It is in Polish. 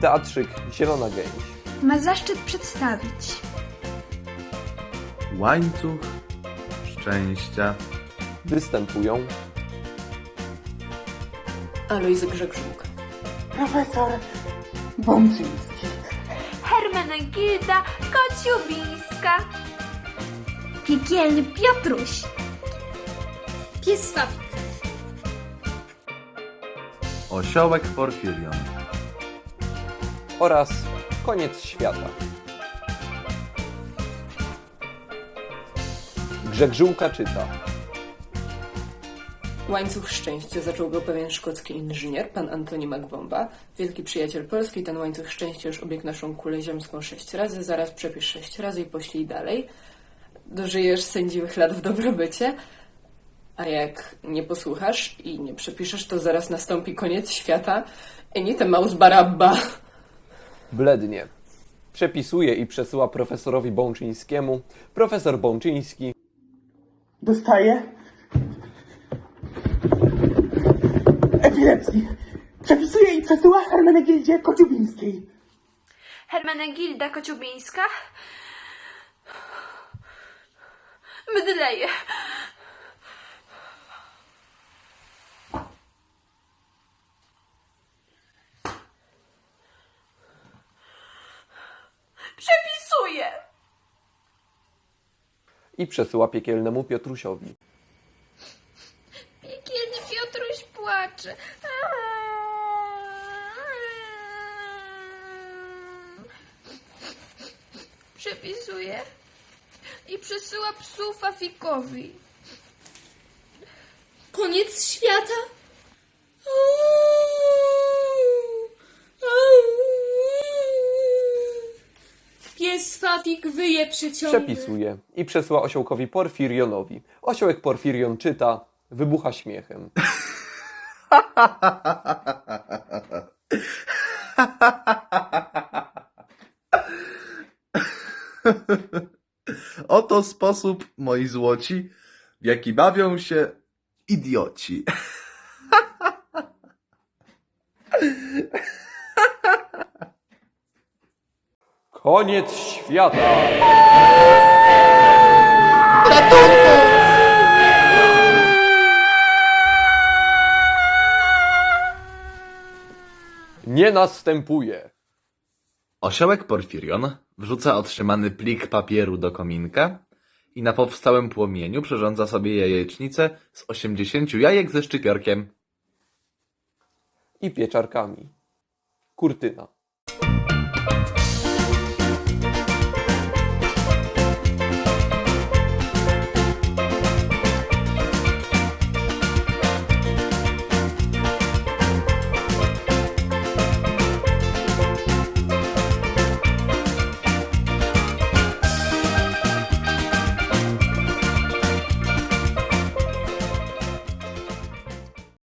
Teatrzyk Zielona Gęś. Ma zaszczyt przedstawić Łańcuch szczęścia. Występują Alojzy Grzegrzuk. Profesor Bączyński. Hermenegilda Kociubińska. Piekielny Piotruś Pies Fawik Osiołek Porfirion. oraz Koniec Świata. Grzegżółka czyta. Łańcuch szczęścia zaczął go pewien szkocki inżynier, pan Antoni Magbomba, wielki przyjaciel Polski. Ten łańcuch szczęścia już obiegł naszą kulę ziemską sześć razy, zaraz przepisz sześć razy i poślij dalej. Dożyjesz sędziwych lat w dobrobycie, a jak nie posłuchasz i nie przepiszesz, to zaraz nastąpi koniec świata. Enite maus barabba. Blednie. Przepisuje i przesyła profesorowi Bączyńskiemu. Profesor Bączyński Dostaje epilepsji. Przepisuje i przesyła Hermenegildzie Kociubińskiej. Hermenegilda Kociubińska Mydleje Przepisuje i przesyła piekielnemu Piotrusiowi. Piekielny Piotruś płacze. Przepisuje i przesyła psu Fafikowi. Koniec świata? Pies Fafik wyje przyciągle. Przepisuje i przesyła osiołkowi Porfirionowi. Osiołek Porfirion czyta, wybucha śmiechem. Oto sposób, moi złoci, w jaki bawią się idioci. Koniec świata! Nie następuje. Osiołek Porfirion wrzuca otrzymany plik papieru do kominka i na powstałym płomieniu przyrządza sobie jajecznicę z 80 jajek ze szczypiorkiem. I pieczarkami. Kurtyna.